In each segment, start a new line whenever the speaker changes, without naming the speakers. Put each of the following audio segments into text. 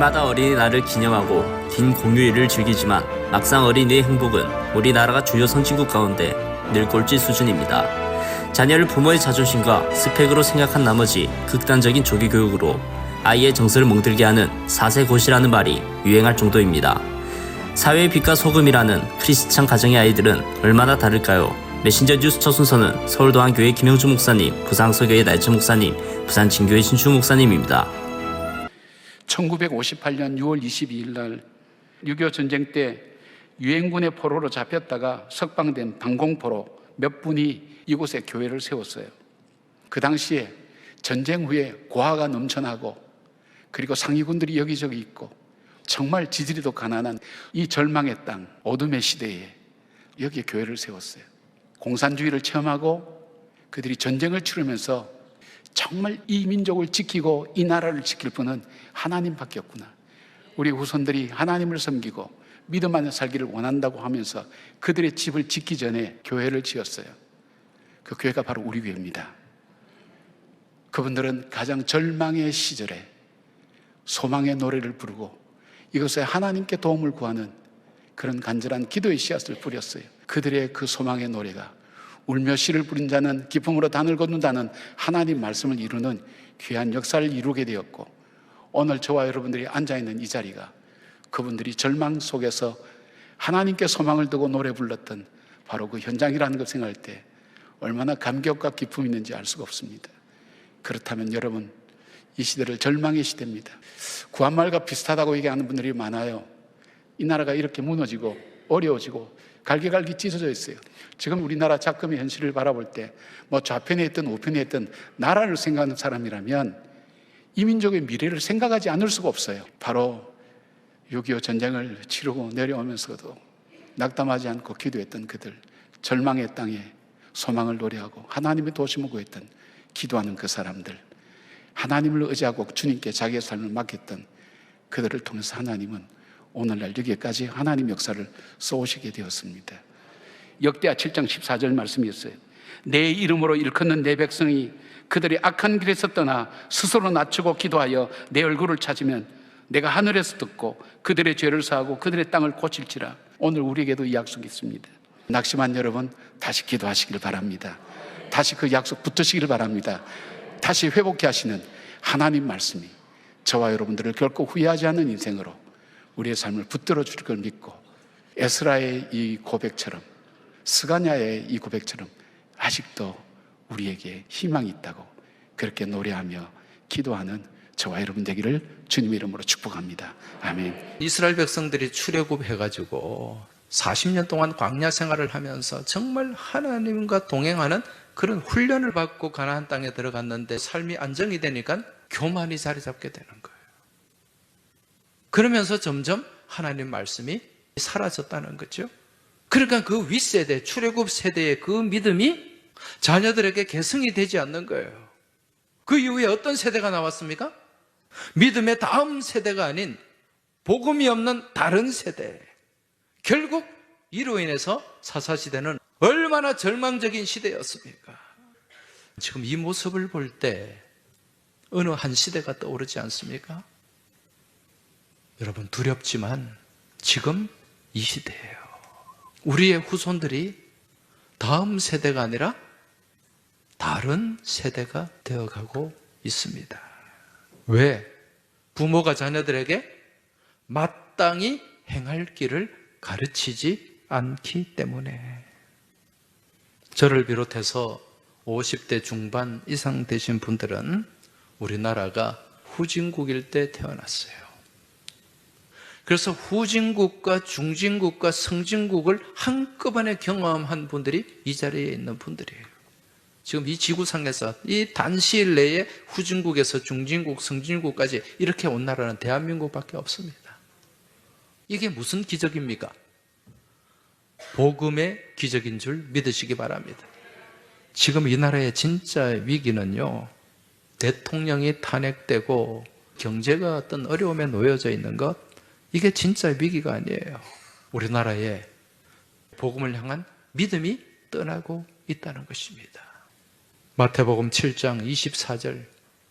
해마다 어린이날을 기념하고 긴 공휴일을 즐기지만 막상 어린이의 행복은 우리나라가 주요 선진국 가운데 늘 꼴찌 수준입니다. 자녀를 부모의 자존심과 스펙으로 생각한 나머지 극단적인 조기 교육으로 아이의 정서를 멍들게 하는 사세고시라는 말이 유행할 정도입니다. 사회의 빛과 소금이라는 크리스찬 가정의 아이들은 얼마나 다를까요? 메신저 뉴스 첫 순서는 서울도안교회 김영주 목사님, 부상서교회 날짜 목사님, 부산 진교회 신주 목사님입니다.
1958년 6월 22일 날 6.25 전쟁 때 유엔군의 포로로 잡혔다가 석방된 방공포로 몇 분이 이곳에 교회를 세웠어요. 그 당시에 전쟁 후에 고아가 넘쳐나고 그리고 상위군들이 여기저기 있고 정말 지지리도 가난한 이 절망의 땅, 어둠의 시대에 여기에 교회를 세웠어요. 공산주의를 체험하고 그들이 전쟁을 치르면서 정말 이 민족을 지키고 이 나라를 지킬 분은 하나님밖에 없구나. 우리 후손들이 하나님을 섬기고 믿음 안에 살기를 원한다고 하면서 그들의 집을 짓기 전에 교회를 지었어요. 그 교회가 바로 우리 교회입니다. 그분들은 가장 절망의 시절에 소망의 노래를 부르고 이것에 하나님께 도움을 구하는 그런 간절한 기도의 씨앗을 뿌렸어요. 그들의 그 소망의 노래가 울며 시를 부린 자는 기쁨으로 단을 걷는다는 하나님 말씀을 이루는 귀한 역사를 이루게 되었고 오늘 저와 여러분들이 앉아 있는 이 자리가 그분들이 절망 속에서 하나님께 소망을 두고 노래 불렀던 바로 그 현장이라는 걸 생각할 때 얼마나 감격과 기쁨이 있는지 알 수가 없습니다. 그렇다면 여러분 이 시대를 절망의 시대입니다. 구한말과 비슷하다고 얘기하는 분들이 많아요. 이 나라가 이렇게 무너지고 어려워지고 갈기갈기 찢어져 있어요. 지금 우리나라 작금의 현실을 바라볼 때 뭐 좌편에 있든 우편에 있든 나라를 생각하는 사람이라면 이 민족의 미래를 생각하지 않을 수가 없어요. 바로 6.25 전쟁을 치르고 내려오면서도 낙담하지 않고 기도했던 그들, 절망의 땅에 소망을 노래하고 하나님의 도심을 구했던 기도하는 그 사람들, 하나님을 의지하고 주님께 자기의 삶을 맡겼던 그들을 통해서 하나님은 오늘날 여기까지 하나님 역사를 써오시게 되었습니다. 역대하 7장 14절 말씀이었어요. 내 이름으로 일컫는 내 백성이 그들이 악한 길에서 떠나 스스로 낮추고 기도하여 내 얼굴을 찾으면 내가 하늘에서 듣고 그들의 죄를 사하고 그들의 땅을 고칠지라. 오늘 우리에게도 이 약속이 있습니다. 낙심한 여러분 다시 기도하시길 바랍니다. 다시 그 약속 붙으시길 바랍니다. 다시 회복해 하시는 하나님 말씀이 저와 여러분들을 결코 후회하지 않는 인생으로 우리의 삶을 붙들어 줄 걸 믿고 에스라의 이 고백처럼 스가냐의 이 고백처럼 아직도 우리에게 희망이 있다고 그렇게 노래하며 기도하는 저와 여러분 되기를 주님의 이름으로 축복합니다. 아멘.
이스라엘 백성들이 출애굽 해가지고 40년 동안 광야 생활을 하면서 정말 하나님과 동행하는 그런 훈련을 받고 가나안 땅에 들어갔는데 삶이 안정이 되니까 교만이 자리 잡게 되는 거예요. 그러면서 점점 하나님 말씀이 사라졌다는 거죠. 그러니까 그 윗세대, 출애굽 세대의 그 믿음이 자녀들에게 계승이 되지 않는 거예요. 그 이후에 어떤 세대가 나왔습니까? 믿음의 다음 세대가 아닌 복음이 없는 다른 세대. 결국 이로 인해서 사사시대는 얼마나 절망적인 시대였습니까? 지금 이 모습을 볼 때 어느 한 시대가 떠오르지 않습니까? 여러분 두렵지만 지금 이 시대예요. 우리의 후손들이 다음 세대가 아니라 다른 세대가 되어가고 있습니다. 왜? 부모가 자녀들에게 마땅히 행할 길을 가르치지 않기 때문에. 저를 비롯해서 50대 중반 이상 되신 분들은 우리나라가 후진국일 때 태어났어요. 그래서 후진국과 중진국과 성진국을 한꺼번에 경험한 분들이 이 자리에 있는 분들이에요. 지금 이 지구상에서 이 단시일 내에 후진국에서 중진국, 성진국까지 이렇게 온 나라는 대한민국밖에 없습니다. 이게 무슨 기적입니까? 복음의 기적인 줄 믿으시기 바랍니다. 지금 이 나라의 진짜 위기는요, 대통령이 탄핵되고 경제가 어떤 어려움에 놓여져 있는 것, 이게 진짜 위기가 아니에요. 우리나라에 복음을 향한 믿음이 떠나고 있다는 것입니다. 마태복음 7장 24절.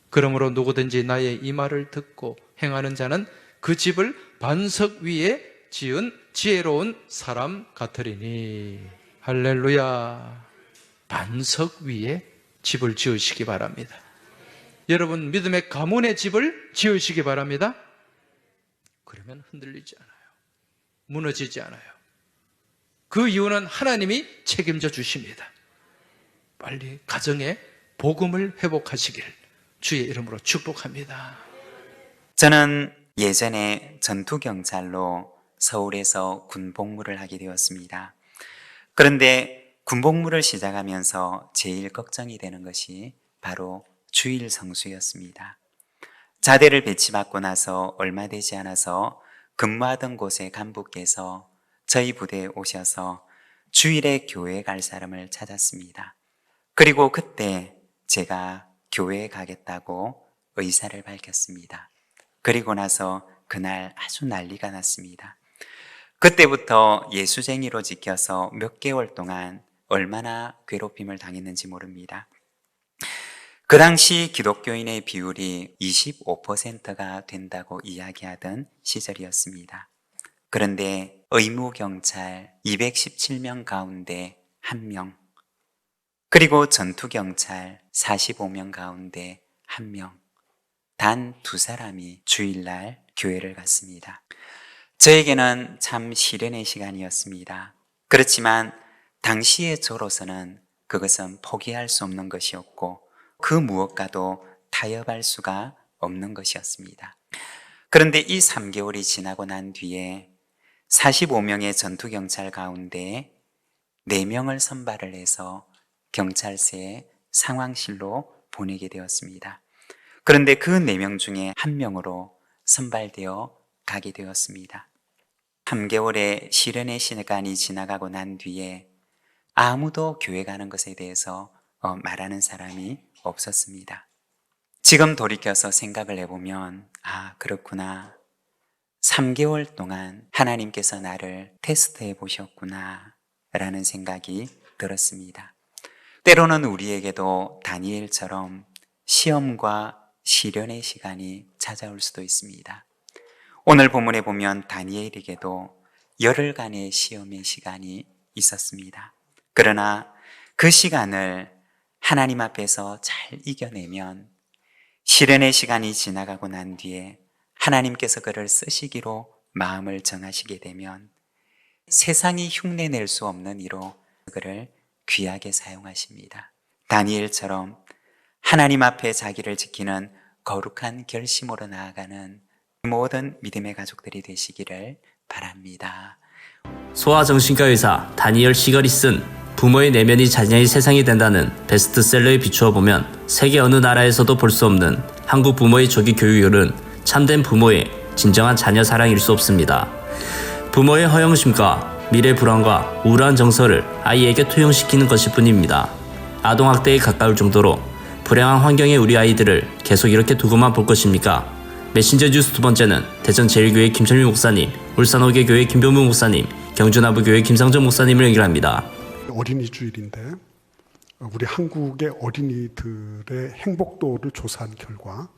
그러므로 누구든지 나의 이 말을 듣고 행하는 자는
그 집을 반석 위에 지은 지혜로운 사람 같으리니 할렐루야 반석 위에 집을 지으시기 바랍니다. 여러분 믿음의 가문의 집을 지으시기 바랍니다. 그러면 흔들리지 않아요. 무너지지 않아요. 그 이유는 하나님이 책임져 주십니다. 빨리 가정에 복음을 회복하시길 주의 이름으로 축복합니다.
저는 예전에 전투경찰로 서울에서 군복무를 하게 되었습니다. 그런데 군복무를 시작하면서 제일 걱정이 되는 것이 바로 주일 성수였습니다. 자대를 배치받고 나서 얼마 되지 않아서 근무하던 곳의 간부께서 저희 부대에 오셔서 주일에 교회 갈 사람을 찾았습니다. 그리고 그때 제가 교회에 가겠다고 의사를 밝혔습니다. 그리고 나서 그날 아주 난리가 났습니다. 그때부터 예수쟁이로 지켜서 몇 개월 동안 얼마나 괴롭힘을 당했는지 모릅니다. 그 당시 기독교인의 비율이 25%가 된다고 이야기하던 시절이었습니다. 그런데 의무경찰 217명 가운데 1명, 그리고 전투경찰 45명 가운데 1명, 단 두 사람이 주일날 교회를 갔습니다. 저에게는 참 시련의 시간이었습니다. 그렇지만 당시의 저로서는 그것은 포기할 수 없는 것이었고 그 무엇과도 타협할 수가 없는 것이었습니다. 그런데 이 3개월이 지나고 난 뒤에 45명의 전투경찰 가운데 4명을 선발을 해서 경찰서의 상황실로 보내게 되었습니다. 그런데 그 4명 중에 한 명으로 선발되어 가게 되었습니다. 3개월의 시련의 시간이 지나가고 난 뒤에 아무도 교회 가는 것에 대해서 어, 말하는 사람이 없었습니다. 지금 돌이켜서 생각을 해보면, 아, 그렇구나. 3개월 동안 하나님께서 나를 테스트해 보셨구나. 라는 생각이 들었습니다. 때로는 우리에게도 다니엘처럼 시험과 시련의 시간이 찾아올 수도 있습니다. 오늘 본문에 보면 다니엘에게도 열흘간의 시험의 시간이 있었습니다. 그러나 그 시간을 하나님 앞에서 잘 이겨내면 시련의 시간이 지나가고 난 뒤에 하나님께서 그를 쓰시기로 마음을 정하시게 되면 세상이 흉내낼 수 없는 이로 그를 귀하게 사용하십니다. 다니엘처럼 하나님 앞에 자기를 지키는 거룩한 결심으로 나아가는 모든 믿음의 가족들이 되시기를 바랍니다.
소아정신과 의사 다니엘 시걸이 쓴 부모의 내면이 자녀의 세상이 된다는 베스트셀러에 비추어 보면 세계 어느 나라에서도 볼 수 없는 한국 부모의 조기 교육률은 참된 부모의 진정한 자녀 사랑일 수 없습니다. 부모의 허영심과 미래 불안과 우울한 정서를 아이에게 투영시키는 것일 뿐입니다. 아동학대에 가까울 정도로 불행한 환경의 우리 아이들을 계속 이렇게 두고만 볼 것입니까? 메신저 뉴스 두 번째는 대전 제일교회 김철민 목사님, 울산호계교회 김병문 목사님, 경주나부교회 김상정 목사님을 연결합니다.
어린이 주일인데 우리 한국의 어린이들의 행복도를 조사한 결과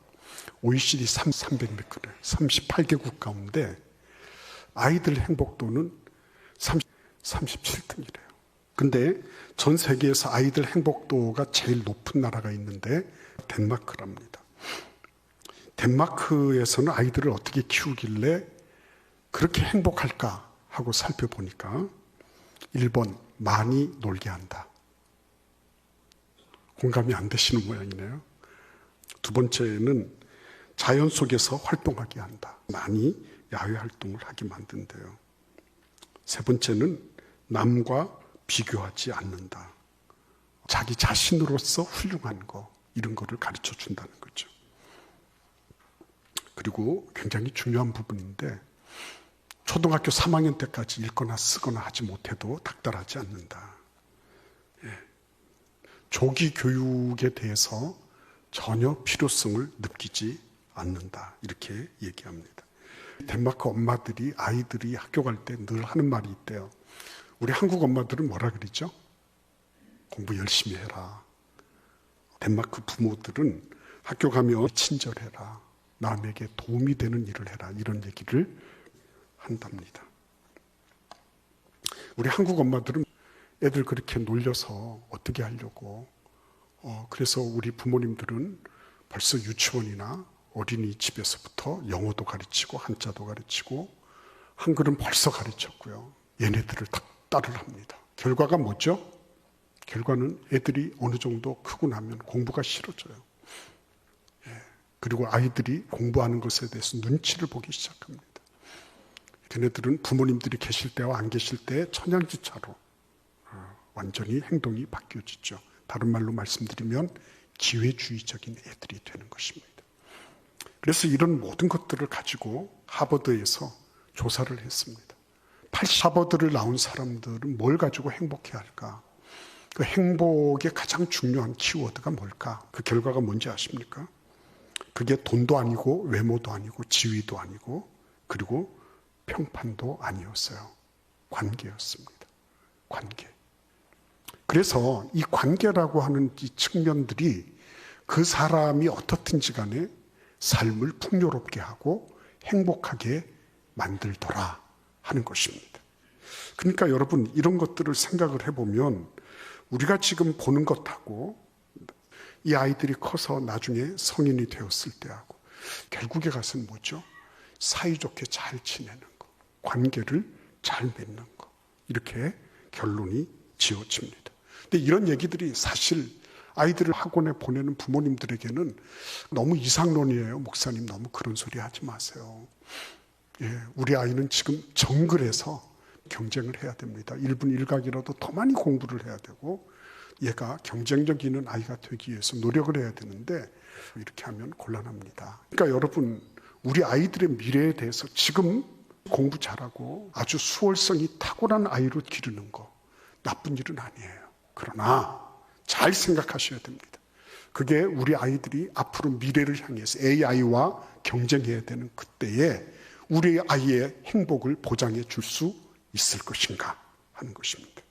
OECD 300몇 그래 38개국 가운데 아이들 행복도는 30, 37등이래요. 근데 전 세계에서 아이들 행복도가 제일 높은 나라가 있는데 덴마크랍니다. 덴마크에서는 아이들을 어떻게 키우길래 그렇게 행복할까 하고 살펴보니까 1번 많이 놀게 한다. 공감이 안 되시는 모양이네요. 두 번째는 자연 속에서 활동하게 한다. 많이 야외 활동을 하게 만든대요. 세 번째는 남과 비교하지 않는다. 자기 자신으로서 훌륭한 거, 이런 거를 가르쳐 준다는 거죠. 그리고 굉장히 중요한 부분인데, 초등학교 3학년 때까지 읽거나 쓰거나 하지 못해도 닥달하지 않는다. 예. 조기 교육에 대해서 전혀 필요성을 느끼지 않는다. 이렇게 얘기합니다. 덴마크 엄마들이 아이들이 학교 갈 때 늘 하는 말이 있대요. 우리 한국 엄마들은 뭐라 그러죠? 공부 열심히 해라. 덴마크 부모들은 학교 가면 친절해라. 남에게 도움이 되는 일을 해라. 이런 얘기를 한답니다. 우리 한국 엄마들은 애들 그렇게 놀려서 어떻게 하려고 어, 그래서 우리 부모님들은 벌써 유치원이나 어린이집에서부터 영어도 가르치고 한자도 가르치고 한글은 벌써 가르쳤고요. 얘네들을 다 따를 합니다. 결과가 뭐죠? 결과는 애들이 어느 정도 크고 나면 공부가 싫어져요. 예. 그리고 아이들이 공부하는 것에 대해서 눈치를 보기 시작합니다. 걔네들은 부모님들이 계실 때와 안 계실 때 천양지차로 어, 완전히 행동이 바뀌어지죠. 다른 말로 말씀드리면 기회주의적인 애들이 되는 것입니다. 그래서 이런 모든 것들을 가지고 하버드에서 조사를 했습니다. 80 하버드를 나온 사람들은 뭘 가지고 행복해 할까? 그 행복의 가장 중요한 키워드가 뭘까? 그 결과가 뭔지 아십니까? 그게 돈도 아니고 외모도 아니고 지위도 아니고 그리고 평판도 아니었어요. 관계였습니다. 관계. 그래서 이 관계라고 하는 이 측면들이 그 사람이 어떻든지 간에 삶을 풍요롭게 하고 행복하게 만들더라 하는 것입니다. 그러니까 여러분 이런 것들을 생각을 해보면 우리가 지금 보는 것하고 이 아이들이 커서 나중에 성인이 되었을 때하고 결국에 가서는 뭐죠? 사이좋게 잘 지내는 거, 관계를 잘 맺는 거 이렇게 결론이 지어집니다. 근데 이런 얘기들이 사실 아이들을 학원에 보내는 부모님들에게는 너무 이상론이에요. 목사님 너무 그런 소리 하지 마세요. 예, 우리 아이는 지금 정글에서 경쟁을 해야 됩니다. 1분 1각이라도 더 많이 공부를 해야 되고 얘가 경쟁력 있는 아이가 되기 위해서 노력을 해야 되는데 이렇게 하면 곤란합니다. 그러니까 여러분 우리 아이들의 미래에 대해서 지금 공부 잘하고 아주 수월성이 탁월한 아이로 기르는 거 나쁜 일은 아니에요. 그러나 잘 생각하셔야 됩니다. 그게 우리 아이들이 앞으로 미래를 향해서 AI와 경쟁해야 되는 그때에 우리 아이의 행복을 보장해 줄 수 있을 것인가 하는 것입니다.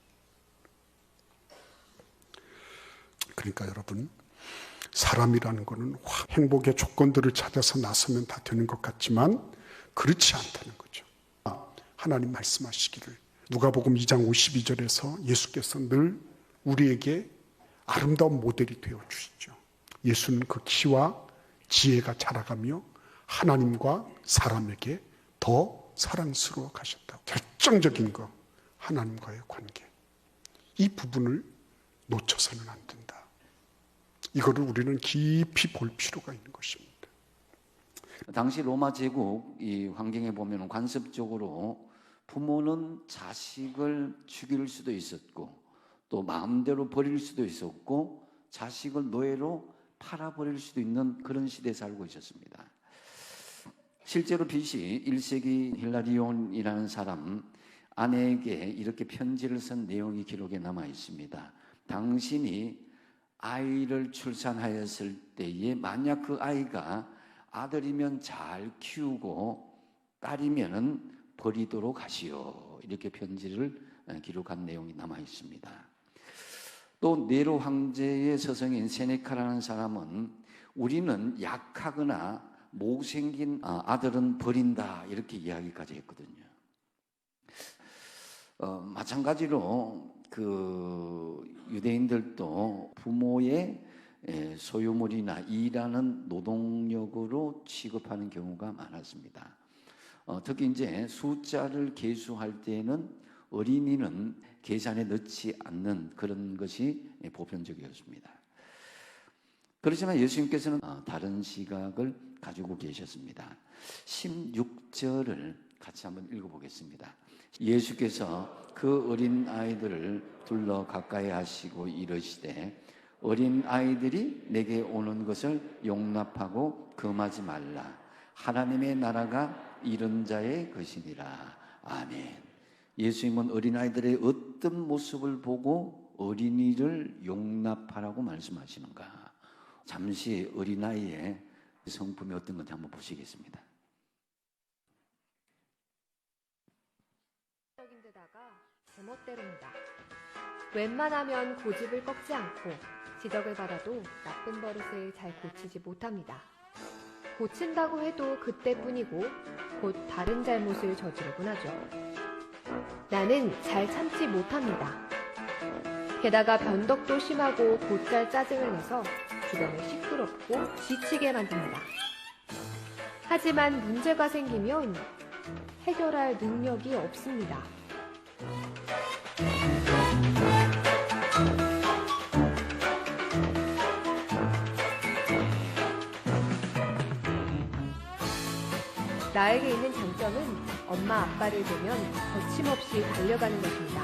그러니까 여러분, 사람이라는 것은 행복의 조건들을 찾아서 나서면 다 되는 것 같지만 그렇지 않다는 거죠. 하나님 말씀하시기를 누가복음 2장 52절에서 예수께서 늘 우리에게 아름다운 모델이 되어 주시죠. 예수는 그 키와 지혜가 자라가며 하나님과 사람에게 더 사랑스러워 가셨다고. 결정적인 거 하나님과의 관계. 이 부분을 놓쳐서는 안 된다. 이거를 우리는 깊이 볼 필요가 있는 것입니다.
당시 로마 제국 이 환경에 보면 관습적으로 부모는 자식을 죽일 수도 있었고 또 마음대로 버릴 수도 있었고 자식을 노예로 팔아버릴 수도 있는 그런 시대에 살고 있었습니다. 실제로 빛이 1세기 힐라리온이라는 사람 아내에게 이렇게 편지를 쓴 내용이 기록에 남아 있습니다. 당신이 아이를 출산하였을 때에 만약 그 아이가 아들이면 잘 키우고 딸이면은 버리도록 하시오. 이렇게 편지를 기록한 내용이 남아 있습니다. 또 네로 황제의 서성인 세네카라는 사람은 우리는 약하거나 못생긴 아들은 버린다 이렇게 이야기까지 했거든요. 어, 마찬가지로 그 유대인들도 부모의 소유물이나 일하는 노동력으로 취급하는 경우가 많았습니다. 어, 특히 이제 숫자를 계수할 때는 어린이는 계산에 넣지 않는 그런 것이 보편적이었습니다. 그렇지만 예수님께서는 어, 다른 시각을 가지고 계셨습니다. 16절을 같이 한번 읽어보겠습니다. 예수께서 그 어린 아이들을 둘러 가까이 하시고 이르시되 어린 아이들이 내게 오는 것을 용납하고 금하지 말라. 하나님의 나라가 이런 자의 것이니라. 아멘. 예수님은 어린아이들의 어떤 모습을 보고 어린이를 용납하라고 말씀하시는가? 잠시 어린아이의 성품이 어떤 건지 한번 보시겠습니다.
데다가 제멋대로입니다. 웬만하면 고집을 꺾지 않고 지적을 받아도 나쁜 버릇을 잘 고치지 못합니다. 고친다고 해도 그때뿐이고 곧 다른 잘못을 저지르곤 하죠. 나는 잘 참지 못합니다. 게다가 변덕도 심하고 곧잘 짜증을 내서 주변을 시끄럽고 지치게 만듭니다. 하지만 문제가 생기면 해결할 능력이 없습니다. 나에게 있는 장점은 엄마 아빠를 보면 거침없이 달려가는 것입니다.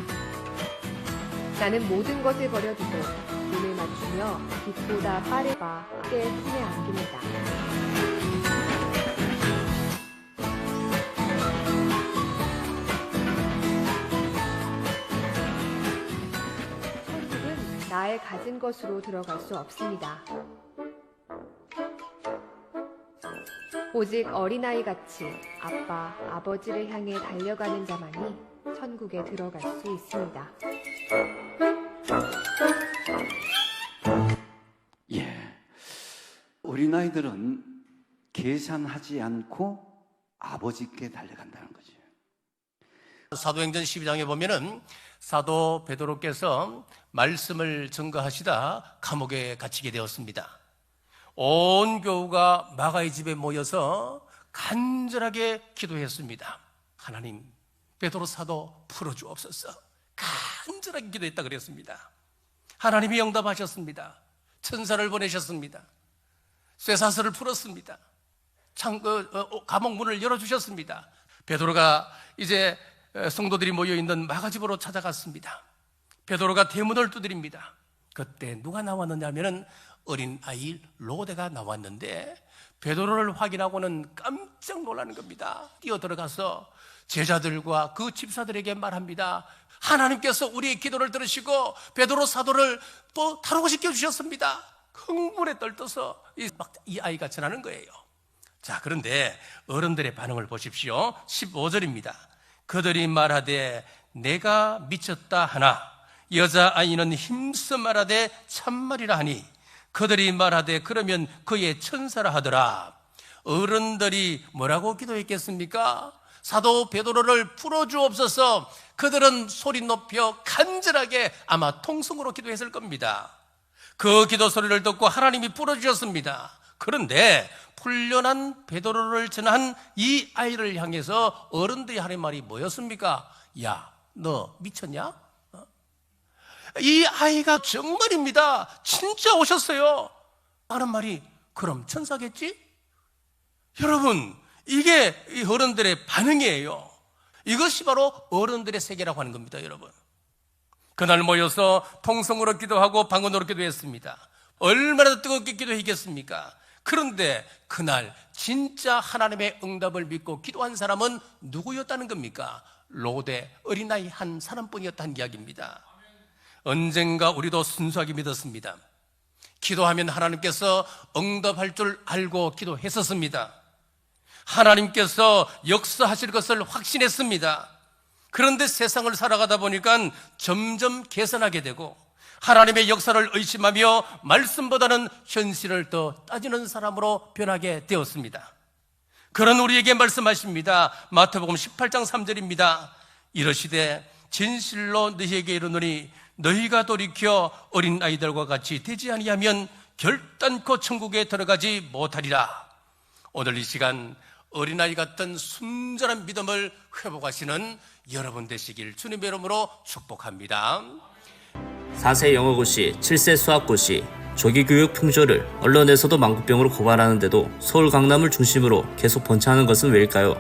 나는 모든 것을 버려두고 눈을 맞추며 빛보다 빠르바 때 품에 안깁니다. 천국은 나의 가진 것으로 들어갈 수 없습니다. 오직 어린아이 같이 아빠, 아버지를 향해 달려가는 자만이 천국에 들어갈 수 있습니다.
예. 어린아이들은 계산하지 않고 아버지께 달려간다는 거죠.
사도행전 12장에 보면은 사도 베드로께서 말씀을 증거하시다 감옥에 갇히게 되었습니다. 온 교우가 마가의 집에 모여서 간절하게 기도했습니다. 하나님, 베드로 사도 풀어주옵소서. 간절하게 기도했다 그랬습니다. 하나님이 응답하셨습니다. 천사를 보내셨습니다. 쇠사슬을 풀었습니다. 창, 그, 어, 감옥 문을 열어주셨습니다. 베드로가 이제 어, 성도들이 모여 있는 마가집으로 찾아갔습니다. 베드로가 대문을 두드립니다. 그때 누가 나왔느냐면은 어린 아이 로데가 나왔는데 베드로를 확인하고는 깜짝 놀라는 겁니다. 뛰어 들어가서 제자들과 그 집사들에게 말합니다. 하나님께서 우리의 기도를 들으시고 베드로 사도를 또 다루고 시켜 주셨습니다. 흥분에 떨떠서 이, 막, 이 아이가 전하는 거예요. 자, 그런데 어른들의 반응을 보십시오. 15절입니다. 그들이 말하되 내가 미쳤다 하나 여자아이는 힘써 말하되 참말이라 하니 그들이 말하되 그러면 그의 천사라 하더라. 어른들이 뭐라고 기도했겠습니까? 사도 베드로를 풀어 주옵소서. 그들은 소리 높여 간절하게 아마 통성으로 기도했을 겁니다. 그 기도 소리를 듣고 하나님이 풀어 주셨습니다. 그런데 풀려난 베드로를 전한 이 아이를 향해서 어른들이 하는 말이 뭐였습니까? 야, 너 미쳤냐? 어? 이 아이가 정말입니다. 진짜 오셨어요. 하는 말이 그럼 천사겠지? 여러분, 이게 이 어른들의 반응이에요. 이것이 바로 어른들의 세계라고 하는 겁니다, 여러분. 그날 모여서 통성으로 기도하고 방언으로 기도했습니다. 얼마나 뜨겁게 기도했겠습니까? 그런데 그날 진짜 하나님의 응답을 믿고 기도한 사람은 누구였다는 겁니까? 로데 어린아이 한 사람뿐이었다는 이야기입니다. 언젠가 우리도 순수하게 믿었습니다. 기도하면 하나님께서 응답할 줄 알고 기도했었습니다. 하나님께서 역사하실 것을 확신했습니다. 그런데 세상을 살아가다 보니까 점점 개선하게 되고 하나님의 역사를 의심하며 말씀보다는 현실을 더 따지는 사람으로 변하게 되었습니다. 그런 우리에게 말씀하십니다. 마태복음 18장 3절입니다. 이러시되 진실로 너희에게 이르노니 너희가 돌이켜 어린 아이들과 같이 되지 아니하면 결단코 천국에 들어가지 못하리라. 오늘 이 시간 어린아이 같은 순전한 믿음을 회복하시는 여러분 되시길 주님의 이름으로 축복합니다.
4세 영어고시, 7세 수학고시, 조기교육 풍조를 언론에서도 망구병으로 고발하는데도 서울 강남을 중심으로 계속 번창하는 것은 왜일까요?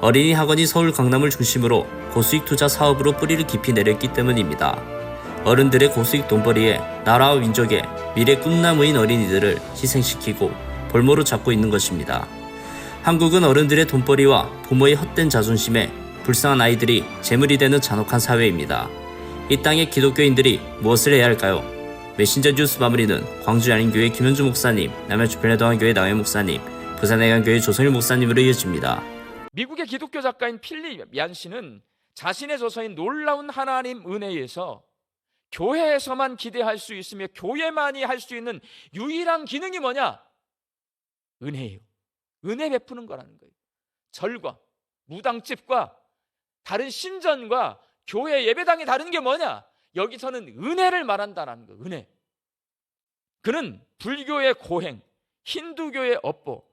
어린이 학원이 서울 강남을 중심으로 고수익 투자 사업으로 뿌리를 깊이 내렸기 때문입니다. 어른들의 고수익 돈벌이에 나라와 민족의 미래 꿈나무인 어린이들을 희생시키고 볼모로 잡고 있는 것입니다. 한국은 어른들의 돈벌이와 부모의 헛된 자존심에 불쌍한 아이들이 재물이 되는 잔혹한 사회입니다. 이 땅의 기독교인들이 무엇을 해야 할까요? 메신저 뉴스 마무리는 광주 양림교회 김현주 목사님, 남양주 변해동안교회 나회 목사님, 부산해관교회 조성일 목사님으로 이어집니다.
미국의 기독교 작가인 필립 얀 씨는 자신의 저서인 놀라운 하나님 은혜에서 교회에서만 기대할 수 있으며 교회만이 할 수 있는 유일한 기능이 뭐냐? 은혜예요. 은혜 베푸는 거라는 거예요. 절과 무당집과 다른 신전과 교회 예배당이 다른 게 뭐냐? 여기서는 은혜를 말한다라는 거예요. 은혜. 그는 불교의 고행, 힌두교의 업보,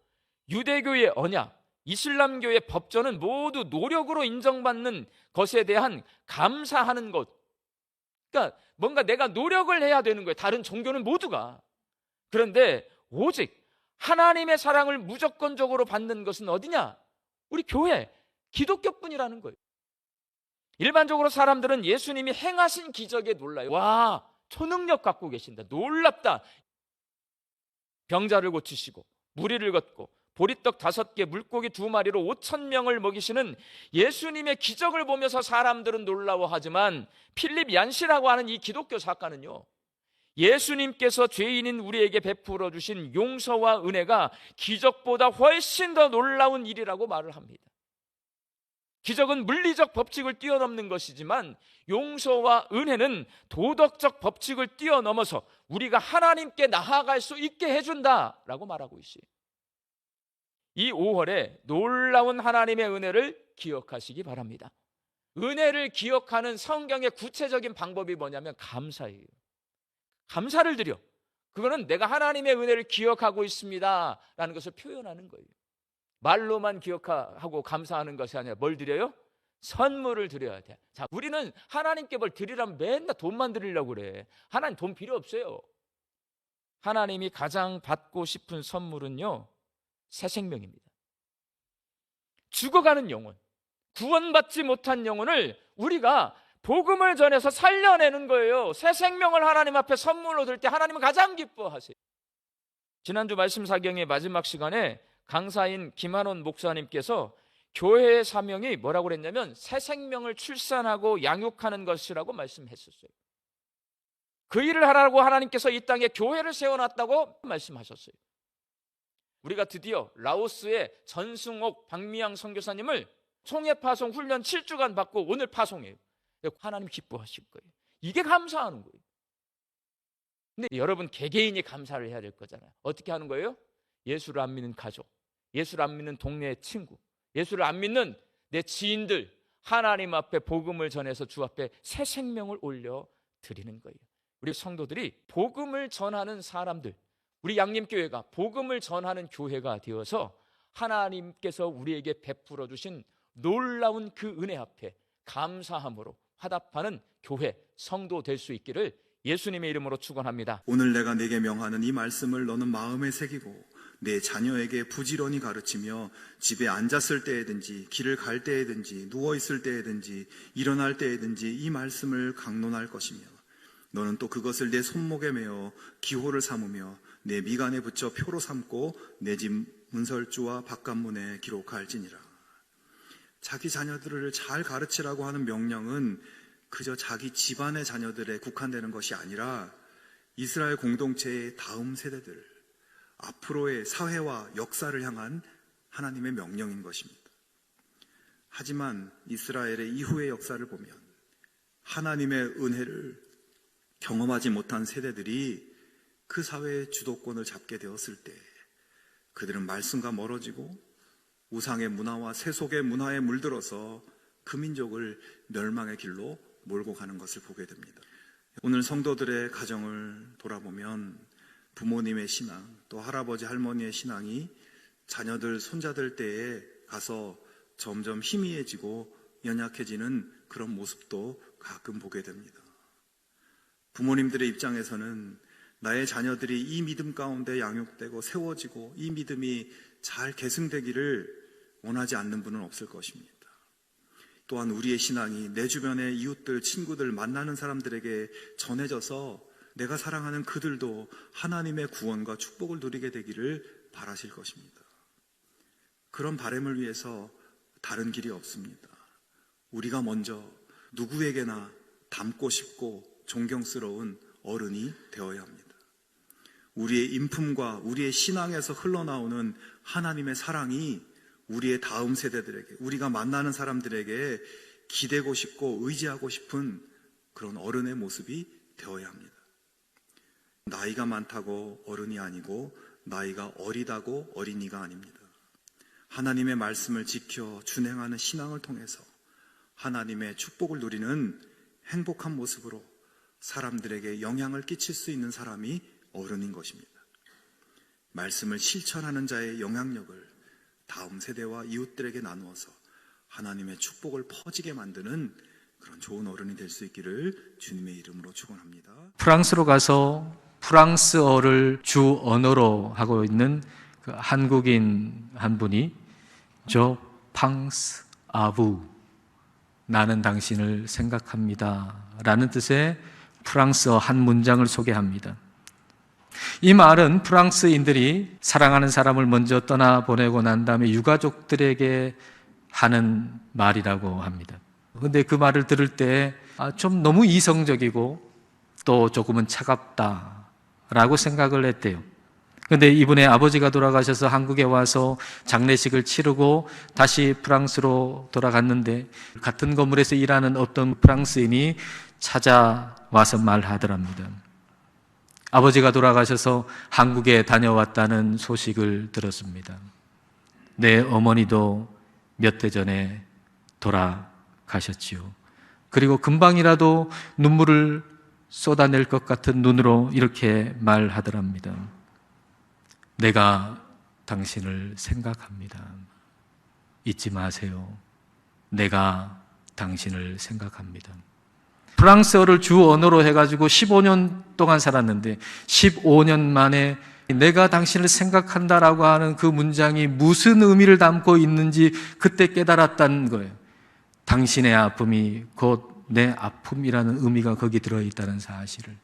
유대교의 언약, 이슬람교의 법전은 모두 노력으로 인정받는 것에 대한 감사하는 것. 그러니까 뭔가 내가 노력을 해야 되는 거예요. 다른 종교는 모두가. 그런데 오직 하나님의 사랑을 무조건적으로 받는 것은 어디냐? 우리 교회, 기독교뿐이라는 거예요. 일반적으로 사람들은 예수님이 행하신 기적에 놀라요. 와, 초능력 갖고 계신다. 놀랍다. 병자를 고치시고 무리를 걷고 보리떡 다섯 개, 물고기 두 마리로 오천 명을 먹이시는 예수님의 기적을 보면서 사람들은 놀라워하지만 필립 얀시라고 하는 이 기독교 작가는요. 예수님께서 죄인인 우리에게 베풀어 주신 용서와 은혜가 기적보다 훨씬 더 놀라운 일이라고 말을 합니다. 기적은 물리적 법칙을 뛰어넘는 것이지만 용서와 은혜는 도덕적 법칙을 뛰어넘어서 우리가 하나님께 나아갈 수 있게 해준다라고 말하고 있어요. 이 5월에 놀라운 하나님의 은혜를 기억하시기 바랍니다. 은혜를 기억하는 성경의 구체적인 방법이 뭐냐면 감사예요. 감사를 드려. 그거는 내가 하나님의 은혜를 기억하고 있습니다. 라는 것을 표현하는 거예요. 말로만 기억하고 감사하는 것이 아니라 뭘 드려요? 선물을 드려야 돼. 자, 우리는 하나님께 뭘 드리려면 맨날 돈만 드리려고 그래. 하나님 돈 필요 없어요. 하나님이 가장 받고 싶은 선물은요, 새 생명입니다. 죽어가는 영혼, 구원받지 못한 영혼을 우리가 복음을 전해서 살려내는 거예요. 새 생명을 하나님 앞에 선물로 들 때 하나님은 가장 기뻐하세요. 지난주 말씀 사경의 마지막 시간에 강사인 김한원 목사님께서 교회의 사명이 뭐라고 그랬냐면 새 생명을 출산하고 양육하는 것이라고 말씀했었어요. 그 일을 하라고 하나님께서 이 땅에 교회를 세워놨다고 말씀하셨어요. 우리가 드디어 라오스의 전승옥 박미양 선교사님을 총회 파송 훈련 7주간 받고 오늘 파송해요. 하나님 기뻐하실 거예요. 이게 감사하는 거예요. 근데 여러분 개개인이 감사를 해야 될 거잖아요. 어떻게 하는 거예요? 예수를 안 믿는 가족, 예수를 안 믿는 동네 친구, 예수를 안 믿는 내 지인들 하나님 앞에 복음을 전해서 주 앞에 새 생명을 올려 드리는 거예요. 우리 성도들이 복음을 전하는 사람들, 우리 양림교회가 복음을 전하는 교회가 되어서 하나님께서 우리에게 베풀어 주신 놀라운 그 은혜 앞에 감사함으로 화답하는 교회, 성도 될 수 있기를 예수님의 이름으로 축원합니다.
오늘 내가 내게 명하는 이 말씀을 너는 마음에 새기고 내 자녀에게 부지런히 가르치며 집에 앉았을 때에든지 길을 갈 때에든지 누워 있을 때에든지 일어날 때에든지 이 말씀을 강론할 것이며 너는 또 그것을 내 손목에 메어 기호를 삼으며 내 미간에 붙여 표로 삼고 내 집 문설주와 바깥문에 기록할지니라. 자기 자녀들을 잘 가르치라고 하는 명령은 그저 자기 집안의 자녀들에 국한되는 것이 아니라 이스라엘 공동체의 다음 세대들, 앞으로의 사회와 역사를 향한 하나님의 명령인 것입니다. 하지만 이스라엘의 이후의 역사를 보면 하나님의 은혜를 경험하지 못한 세대들이 그 사회의 주도권을 잡게 되었을 때 그들은 말씀과 멀어지고 우상의 문화와 세속의 문화에 물들어서 그 민족을 멸망의 길로 몰고 가는 것을 보게 됩니다. 오늘 성도들의 가정을 돌아보면 부모님의 신앙, 또 할아버지, 할머니의 신앙이 자녀들, 손자들 때에 가서 점점 희미해지고 연약해지는 그런 모습도 가끔 보게 됩니다. 부모님들의 입장에서는 나의 자녀들이 이 믿음 가운데 양육되고 세워지고 이 믿음이 잘 계승되기를 원하지 않는 분은 없을 것입니다. 또한 우리의 신앙이 내 주변의 이웃들, 친구들, 만나는 사람들에게 전해져서 내가 사랑하는 그들도 하나님의 구원과 축복을 누리게 되기를 바라실 것입니다. 그런 바램을 위해서 다른 길이 없습니다. 우리가 먼저 누구에게나 닮고 싶고 존경스러운 어른이 되어야 합니다. 우리의 인품과 우리의 신앙에서 흘러나오는 하나님의 사랑이 우리의 다음 세대들에게, 우리가 만나는 사람들에게 기대고 싶고 의지하고 싶은 그런 어른의 모습이 되어야 합니다. 나이가 많다고 어른이 아니고 나이가 어리다고 어린이가 아닙니다. 하나님의 말씀을 지켜 준행하는 신앙을 통해서 하나님의 축복을 누리는 행복한 모습으로 사람들에게 영향을 끼칠 수 있는 사람이 어른인 것입니다. 말씀을 실천하는 자의 영향력을 다음 세대와 이웃들에게 나누어서 하나님의 축복을 퍼지게 만드는 그런 좋은 어른이 될 수 있기를 주님의 이름으로 축원합니다.
프랑스로 가서 프랑스어를 주 언어로 하고 있는 그 한국인 한 분이 저 팡스 아부 나는 당신을 생각합니다. 라는 뜻의 프랑스어 한 문장을 소개합니다. 이 말은 프랑스인들이 사랑하는 사람을 먼저 떠나보내고 난 다음에 유가족들에게 하는 말이라고 합니다. 근데 그 말을 들을 때, 아, 좀 너무 이성적이고 또 조금은 차갑다라고 생각을 했대요. 근데 이분의 아버지가 돌아가셔서 한국에 와서 장례식을 치르고 다시 프랑스로 돌아갔는데 같은 건물에서 일하는 어떤 프랑스인이 찾아와서 말하더랍니다. 아버지가 돌아가셔서 한국에 다녀왔다는 소식을 들었습니다. 내 어머니도 몇대 전에 돌아가셨지요. 그리고 금방이라도 눈물을 쏟아낼 것 같은 눈으로 이렇게 말하더랍니다. 내가 당신을 생각합니다. 잊지 마세요. 내가 당신을 생각합니다. 프랑스어를 주 언어로 해가지고 15년 동안 살았는데 15년 만에 내가 당신을 생각한다라고 하는 그 문장이 무슨 의미를 담고 있는지 그때 깨달았다는 거예요. 당신의 아픔이 곧 내 아픔이라는 의미가 거기 들어있다는 사실을.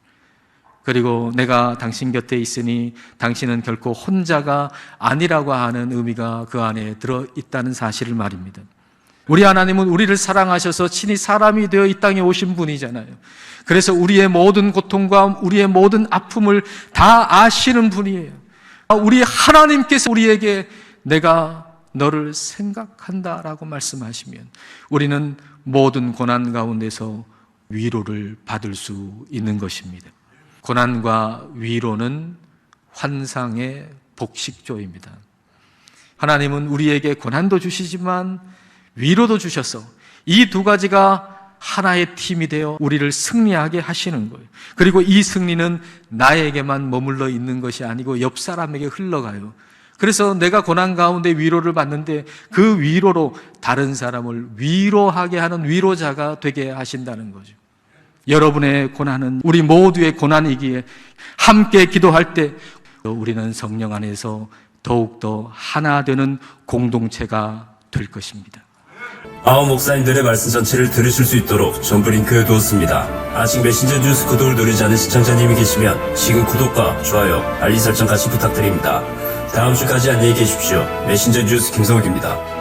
그리고 내가 당신 곁에 있으니 당신은 결코 혼자가 아니라고 하는 의미가 그 안에 들어있다는 사실을 말입니다. 우리 하나님은 우리를 사랑하셔서 친히 사람이 되어 이 땅에 오신 분이잖아요. 그래서 우리의 모든 고통과 우리의 모든 아픔을 다 아시는 분이에요. 우리 하나님께서 우리에게 내가 너를 생각한다 라고 말씀하시면 우리는 모든 고난 가운데서 위로를 받을 수 있는 것입니다. 고난과 위로는 환상의 복식조입니다. 하나님은 우리에게 고난도 주시지만 위로도 주셔서 이 두 가지가 하나의 팀이 되어 우리를 승리하게 하시는 거예요. 그리고 이 승리는 나에게만 머물러 있는 것이 아니고 옆 사람에게 흘러가요. 그래서 내가 고난 가운데 위로를 받는데 그 위로로 다른 사람을 위로하게 하는 위로자가 되게 하신다는 거죠. 여러분의 고난은 우리 모두의 고난이기에 함께 기도할 때 우리는 성령 안에서 더욱더 하나 되는 공동체가 될 것입니다.
아홉 목사님들의 말씀 전체를 들으실 수 있도록 전부 링크해 두었습니다. 아직 메신저 뉴스 구독을 누르지 않은 시청자님이 계시면 지금 구독과 좋아요, 알림 설정 같이 부탁드립니다. 다음 주까지 안녕히 계십시오. 메신저 뉴스 김성욱입니다.